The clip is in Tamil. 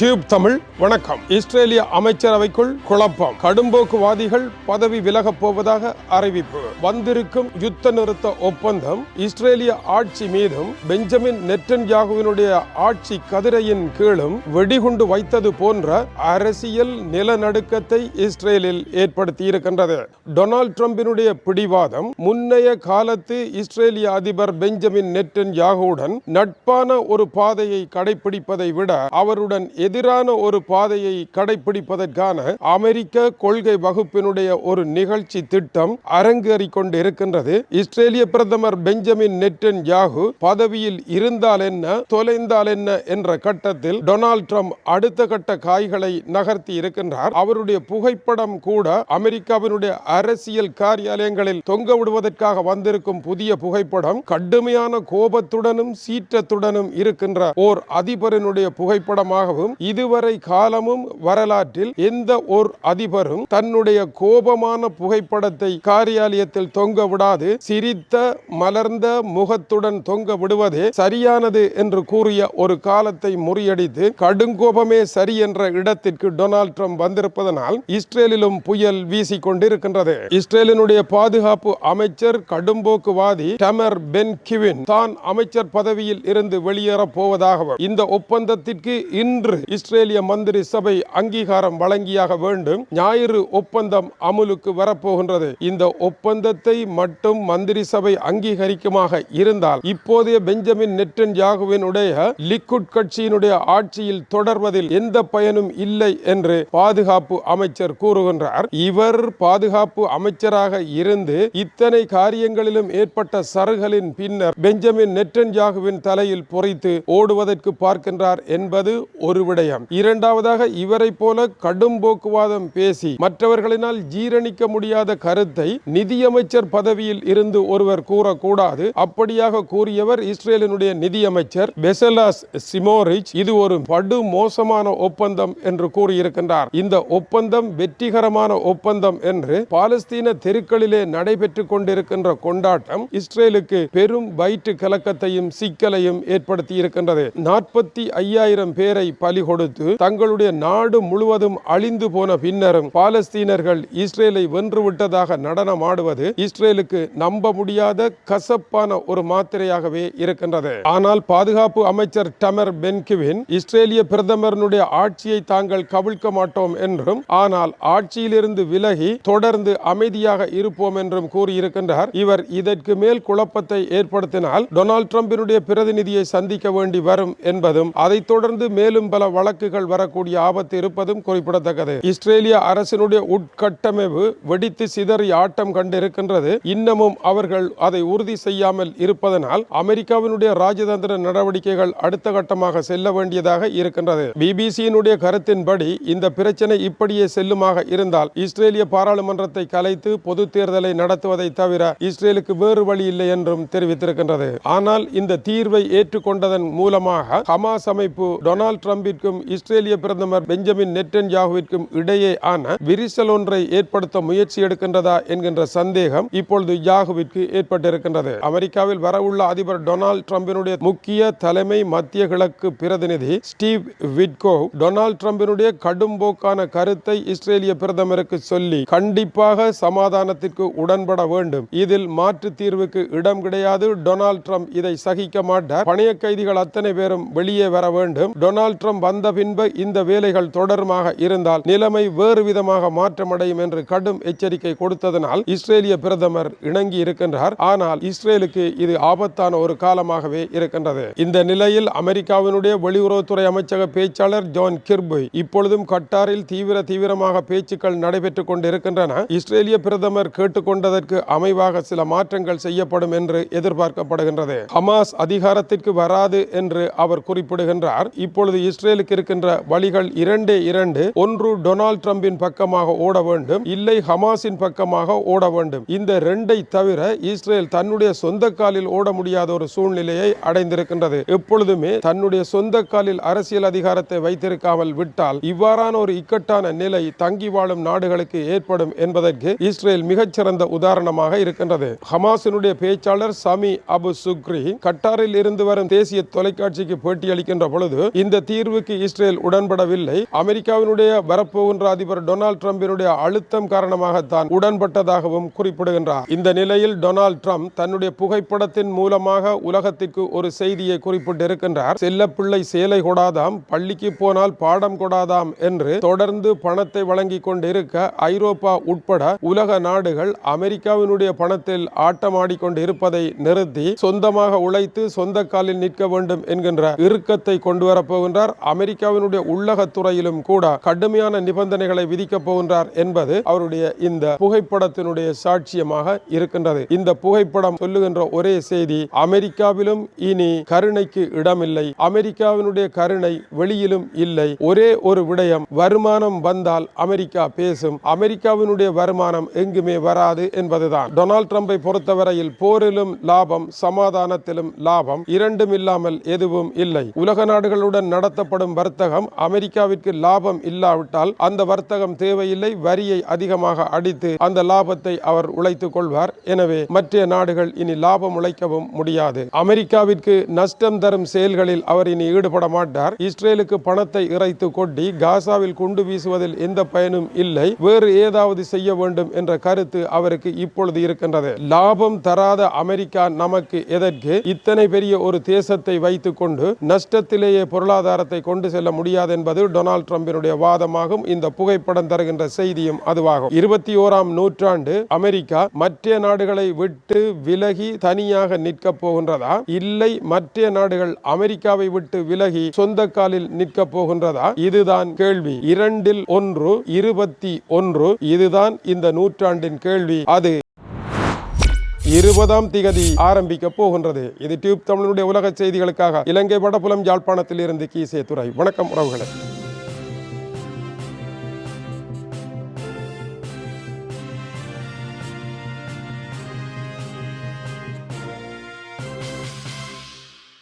டியூப் தமிழ் வணக்கம். இஸ்ரேலிய அமைச்சரவைக்குள் குழப்பம். கடும்போக்குவாதிகள் பதவி விலகப் போவதாக அறிவிப்பு. வந்திருக்கும் யுத்த நிறுத்த ஒப்பந்தம் இஸ்ரேலிய ஆட்சி மீதும் பெஞ்சமின் நெட்டன்யாகுவினுடைய ஆட்சி கதிரையின் கீழும் வெடிகுண்டு வைத்தது போன்ற அரசியல் நிலநடுக்கத்தை இஸ்ரேலில் ஏற்படுத்தியிருக்கின்றது. டொனால்ட் ட்ரம்பினுடைய பிடிவாதம் முன்னைய காலத்து இஸ்ரேலிய அதிபர் பெஞ்சமின் நெட்டன் யாகுவுடன் நட்பான ஒரு பாதையை கடைபிடிப்பதை விட அவருடன் எதிரான ஒரு பாதையை கடைபிடிப்பதற்கான அமெரிக்க கொள்கை வகுப்பினுடைய ஒரு நிகழ்ச்சி திட்டம் அரங்கேறி கொண்டிருக்கின்றது இஸ்ரேலிய பிரதமர் பெஞ்சமின் நெட்டன் யாகு பதவியில் இருந்தால் என்ன தொலைந்தால் என்ன என்ற கட்டத்தில் டொனால்ட் ட்ரம்ப் அடுத்த கட்ட காய்களை நகர்த்தி இருக்கின்றார். அவருடைய புகைப்படம் கூட அமெரிக்காவினுடைய அரசியல் காரியாலயங்களில் தொங்க விடுவதற்காக வந்திருக்கும் புதிய புகைப்படம் கடுமையான கோபத்துடனும் சீற்றத்துடனும் இருக்கின்ற ஓர் அதிபரினுடைய புகைப்படமாகவும் இதுவரை காலமும் வரலாற்றில் எந்த ஓர் அதிபரும் தன்னுடைய கோபமான புகைப்படத்தை காரியாலயத்தில் தொங்க விடாது சிரித்த மலர்ந்த முகத்துடன் தொங்க விடுவதே சரியானது என்று கூறிய ஒரு காலத்தை முறியடித்து கடுங்கோபமே சரி என்ற இடத்திற்கு டொனால்ட் ட்ரம்ப் வந்திருப்பதனால் இஸ்ரேலிலும் புயல் வீசிக் கொண்டிருக்கின்றது. இஸ்ரேலினுடைய பாதுகாப்பு அமைச்சர் கடும்போக்குவாதி டமர் பென் கிவின் தான் அமைச்சர் பதவியில் இருந்து வெளியேறப் போவதாகவும் இந்த ஒப்பந்தத்திற்கு இன்று இஸ்ரேலிய மந்திரி சபை அங்கீகாரம் வழங்கியாக வேண்டும். ஞாயிறு ஒப்பந்தம் அமுலுக்கு வரப்போகின்றது. இந்த ஒப்பந்தத்தை மட்டும் மந்திரி சபை அங்கீகரிக்குமாக இருந்தால் இப்போதைய பெஞ்சமின் நெட்டன் யாகுவினுடைய லிக்குட் கட்சியினுடைய ஆட்சியில் தொடர்வதில் எந்த பயனும் இல்லை என்று பாதுகாப்பு அமைச்சர் கூறுகின்றார். இவர் பாதுகாப்பு அமைச்சராக இருந்து இத்தனை காரியங்களிலும் ஏற்பட்ட சருகலின் பின்னர் பெஞ்சமின் நெட்டன் யாகுவின் தலையில் பொறித்து ஓடுவதற்கு பார்க்கின்றார் என்பது ஒரு விடயம். இரண்டாவதாக இவரை போல கடும் போக்குவாதம் பேசி மற்றவர்களினால் ஜீரணிக்க முடியாத கருத்தை நிதியமைச்சர் பதவியில் இருந்து ஒருவர் கூறக்கூடாது. அப்படியாக கூறியவர் இஸ்ரேலினுடைய நிதியமைச்சர் பெசலாஸ் சிமோரிச் இது ஒரு படு மோசமான ஒப்பந்தம் என்று கூறியிருக்கின்றார். இந்த ஒப்பந்தம் வெற்றிகரமான ஒப்பந்தம் என்று பாலஸ்தீன தெருக்களிலே நடைபெற்றுக் கொண்டிருக்கின்ற கொண்டாட்டம் இஸ்ரேலுக்கு பெரும் வயிற்று கலக்கத்தையும் சிக்கலையும் ஏற்படுத்தி இருக்கின்றது நாற்பத்தி ஐயாயிரம் பேரை பலி கொடுத்து தங்களுடைய நாடு முழுவதும் அழிந்து போன பின்னரும் பாலஸ்தீனர்கள் இஸ்ரேலை வென்றுவிட்டதாக நடனம் ஆடுவது இஸ்ரேலுக்கு நம்ப முடியாத கசப்பான ஒரு மாத்திரையாகவே இருக்கின்றது. ஆனால் பாதுகாப்பு அமைச்சர் டமர் பென்கிவின் இஸ்ரேலிய பிரதமரனுடைய ஆட்சியை தாங்கள் கவிழ்க்க மாட்டோம் என்றும் ஆனால் ஆட்சியிலிருந்து விலகி தொடர்ந்து அமைதியாக இருப்போம் என்றும் கூறியிருக்கின்றார். இவர் இதற்கு மேல் குழப்பத்தை ஏற்படுத்தினால் டொனால்ட் ட்ரம்பினுடைய பிரதிநிதியை சந்திக்க வேண்டி வரும் என்பதும் அதைத் தொடர்ந்து மேலும் பல வழக்குகள் வரக்கூடிய ஆபத்து இருப்பதும் குறிப்பிடத்தக்கது. இஸ்ரேலிய அரசினுடைய உட்கட்டமைப்பு வெடித்து சிதறி ஆட்டம் கண்டிருக்கின்றது. இன்னமும் அவர்கள் அதை உறுதி செய்யாமல் இருப்பதனால் அமெரிக்காவினுடைய ராஜதந்திர நடவடிக்கைகள் அடுத்த கட்டமாக செல்ல வேண்டியதாக இருக்கின்றது. பிபிசியினுடைய கருத்தின்படி இந்த பிரச்சனை இப்படியே செல்லுமாக இருந்தால் இஸ்ரேலிய பாராளுமன்றத்தை கலைத்து பொது தேர்தலை நடத்துவதை தவிர இஸ்ரேலுக்கு வேறு வழி இல்லை என்றும் தெரிவித்திருக்கின்றது. ஆனால் இந்த தீர்வை ஏற்றுக்கொண்டதன் மூலமாக ஹமாஸ் அமைப்பு டொனால்ட் யாகுவிற்கும் இஸ்ரேலிய பிரதமர் பெஞ்சமின் நெட்டன் யாகுவிற்கும் இடையே ஆன விரிசல் ஒன்றை ஏற்படுத்த முயற்சி எடுக்கின்றதா என்கின்ற சந்தேகம் இப்பொழுது யாகுவிற்கு ஏற்பட்டிருக்கின்றது. அமெரிக்காவில் வரவுள்ள அதிபர் டொனால்ட் ட்ரம்பினுடைய முக்கிய தலைமை மத்திய கிழக்கு பிரதிநிதி ஸ்டீவ் விட்கோ டொனால்ட் ட்ரம்பினுடைய கடும்போக்கான கருத்தை இஸ்ரேலிய பிரதமருக்கு சொல்லி கண்டிப்பாக சமாதானத்திற்கு உடன்பட வேண்டும். இதில் மாற்று தீர்வுக்கு இடம் கிடையாது. டொனால்ட் ட்ரம்ப் இதை சகிக்க மாட்டார். பணைய கைதிகள் அத்தனை பேரும் வெளியே வர வேண்டும். டொனால்ட் ட்ரம்ப் வந்த பின்பு இந்த வேலைகள் தொடருமாக இருந்தால் நிலைமை வேறு விதமாக மாற்றமடையும் என்று கடும் எச்சரிக்கை கொடுத்ததனால் இஸ்ரேலிய பிரதமர் இணங்கி இருக்கின்றார். ஆனால் இஸ்ரேலுக்கு இது ஆபத்தான ஒரு காலமாகவே இருக்கின்றது. இந்த நிலையில் அமெரிக்காவினுடைய வெளியுறவுத்துறை அமைச்சக பேச்சாளர் ஜான் கிர்பு இப்பொழுதும் கட்டாரில் தீவிர தீவிரமாக பேச்சுக்கள் நடைபெற்றுக் கொண்டிருக்கின்றன. இஸ்ரேலிய பிரதமர் கேட்டுக்கொண்டதற்கு அமைவாக சில மாற்றங்கள் செய்யப்படும் என்று எதிர்பார்க்கப்படுகின்றது. ஹமாஸ் அதிகாரத்திற்கு வராது என்று அவர் குறிப்பிடுகின்றார். இப்பொழுது இஸ்ரேல் இஸ்ரேலுக்கு இருக்கின்ற வழிகள் இரண்டே இரண்டு. ஒன்று டொனால்ட் ட்ரம்பின் பக்கமாக ஓட வேண்டும். இல்லை ஹமாஸின் பக்கமாக ஓட வேண்டும். இந்த ரெண்டை தவிர இஸ்ரேல் தன்னுடைய சொந்த காலில் ஓட முடியாத ஒரு சூழ்நிலையை அடைந்திருக்கின்றது. எப்பொழுதுமே தன்னுடைய சொந்த காலில் அரசியல் அதிகாரத்தை வைத்திருக்காமல் விட்டால் இவ்வாறான ஒரு இக்கட்டான நிலை தங்கி வாழும் நாடுகளுக்கு ஏற்படும் என்பதற்கு இஸ்ரேல் மிகச்சிறந்த உதாரணமாக இருக்கின்றது. ஹமாஸினுடைய பேச்சாளர் சமி அபு சுக்ரி கட்டாரில் இருந்து வரும் தேசிய தொலைக்காட்சிக்கு பேட்டியளிக்கின்ற பொழுது இந்த தீர்வு யுத்தத்திற்கு இஸ்ரேல் உடன்படவில்லை. அமெரிக்காவினுடைய வரப்போகின்ற அதிபர் டொனால்ட் ட்ரம்பினுடைய அழுத்தம் காரணமாகத்தான் உடன்பட்டதாகவும் குறிப்பிடுகின்றார். இந்த நிலையில் டொனால்ட் ட்ரம்ப் தன்னுடைய புகைப்படத்தின் மூலமாக உலகத்திற்கு ஒரு செய்தியை குறிப்பிட்டிருக்கின்றார். செல்லப்பிள்ளை சேலை கொடாதாம் பள்ளிக்கு போனால் பாடம் கொடாதாம் என்று தொடர்ந்து பணத்தை வழங்கி கொண்டிருக்க ஐரோப்பா உட்பட உலக நாடுகள் அமெரிக்காவினுடைய பணத்தில் ஆட்டமாடிக்கொண்டு இருப்பதை நிறுத்தி சொந்தமாக உழைத்து சொந்த காலில் நிற்க வேண்டும் என்கின்ற இறுக்கத்தை கொண்டு வரப்போகின்றார் அமெரிக்காவினுடைய உள்ளக துறையிலும் கூட கடுமையான நிபந்தனைகளை விதிக்கப் போகின்றார் என்பது அவருடைய இந்த புகைப்படத்தினுடைய சாட்சியமாக இருக்கின்றது. இந்த புகைப்படம் சொல்லுகின்ற ஒரே செய்தி அமெரிக்காவிலும் இனி கருணைக்கு இடமில்லை. அமெரிக்காவினுடைய கருணை வெளியிலும் இல்லை. ஒரே ஒரு விடயம் வருமானம் வந்தால் அமெரிக்கா பேசும். அமெரிக்காவினுடைய வருமானம் எங்குமே வராது என்பதுதான். டொனால்ட் ட்ரம்பை பொறுத்தவரையில் போரிலும் லாபம் சமாதானத்திலும் லாபம் இரண்டும் இல்லாமல் எதுவும் இல்லை. உலக நாடுகளுடன் நடத்தப்படும் வர்த்தகம் அமெரிக்காவிற்கு லாபம் இல்லாவிட்டால் அந்த வர்த்தகம் தேவையில்லை வரியை அதிகமாக அடித்து அந்த லாபத்தை அவர் உழைத்துக் கொள்வார். எனவே மற்ற நாடுகள் இனி லாபம் உழைக்கவும் முடியாது. அமெரிக்காவிற்கு நஷ்டம் தரும் செயல்களில் அவர் இனி ஈடுபட மாட்டார். இஸ்ரேலுக்கு பணத்தை இறைத்து கொட்டி காசாவில் குண்டு வீசுவதில் எந்த பயனும் இல்லை. வேறு ஏதாவது செய்ய வேண்டும் என்ற கருத்து அவருக்கு இப்பொழுது இருக்கின்றது. லாபம் தராத அமெரிக்கா நமக்கு எதற்கு? இத்தனை பெரிய ஒரு தேசத்தை வைத்துக் கொண்டு நஷ்டத்திலேயே பொருளாதாரத்தை கொண்டு செல்ல முடியாது என்பது டொனால்ட் ட்ரம்பினுடைய வாதமாகும். இந்த புகைப்படம் தருகின்ற செய்தியும் அதுவாகும். இருபத்தி ஓராம் நூற்றாண்டு அமெரிக்கா மற்ற நாடுகளை விட்டு விலகி தனியாக நிற்க போகின்றதா? இல்லை மற்ற நாடுகள் அமெரிக்காவை விட்டு விலகி சொந்த காலில் நிற்க போகின்றதா? இதுதான் கேள்வி. இரண்டில் ஒன்று இருபத்தி ஒன்று இதுதான் இந்த நூற்றாண்டின் கேள்வி. அது இருபதாம் திகதி ஆரம்பிக்க போகின்றது. இது டியூப் தமிழனுடைய உலக செய்திகளுக்காக இலங்கை வடபுலம் யாழ்ப்பாணத்தில் இருந்து கீசே துறை வணக்கம் உறவுகளை.